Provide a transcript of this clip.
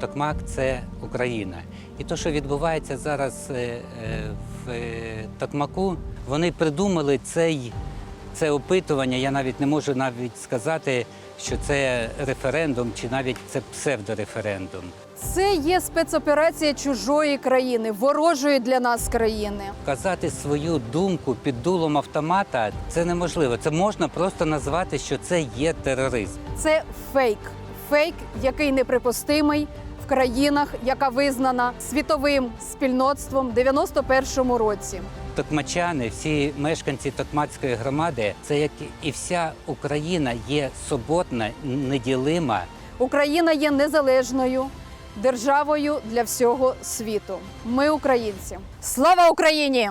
Токмак це Україна. І те, що відбувається зараз е, е, в е, Токмаку, вони придумали цей, це опитування. Я навіть не можу навіть сказати, що це референдум чи навіть це псевдореферендум. Це є спецоперація чужої країни, ворожої для нас країни. Казати свою думку під дулом автомата це неможливо. Це можна просто назвати, що це є тероризм. Це фейк. Фейк, який неприпустимий країнах, яка визнана світовим спільноцтвом в 91-му році. Токмачани, всі мешканці Токмацької громади, це як і вся Україна є суботна, неділима. Україна є незалежною державою для всього світу. Ми українці. Слава Україні!